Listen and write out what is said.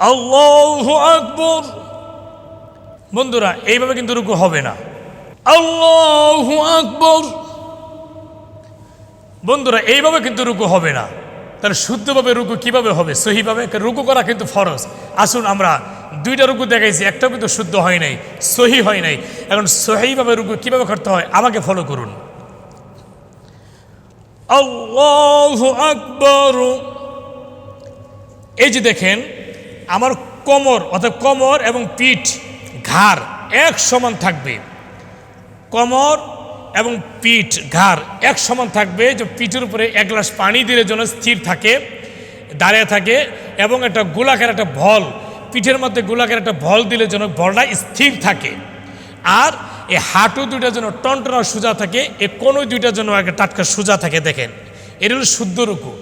আল্লাহ আকবর। বন্ধুরা, এইভাবে কিন্তু রুকু হবে না। আল্লাহ আকবর। বন্ধুরা, এইভাবে কিন্তু রুকু হবে না। তাহলে শুদ্ধভাবে রুকু কীভাবে হবে? সহিভাবে? রুকু করা কিন্তু ফরজ। আসুন আমরা দুইটা রুকু দেখাইছি, একটাও কিন্তু শুদ্ধ হয় নাই, সহি হয় নাই। এখন সহিভাবে রুকু কীভাবে করতে হয়? আমাকে ফলো করুন। আকবর। এই যে দেখেন আমার কোমর, অর্থাৎ কোমর এবং পিঠ, ঘাড় এক সমান থাকবে। কোমর এবং পিঠ, ঘাড় এক সমান থাকবে যে পিঠের উপরে এক গ্লাস পানি দিলে যেন স্থির থাকে, দাঁড়িয়ে থাকে এবং একটা গোলাকার একটা ভল পিঠের মধ্যে গোলাকার একটা ভল দিলে যেন ভলটা স্থির থাকে। আর এই হাঁটু দুইটা যেন টনটনা সোজা থাকে, এ কোনো দুইটা যেন একটা টাটকা সোজা থাকে, দেখেন। এটা হলো শুদ্ধ রুকু।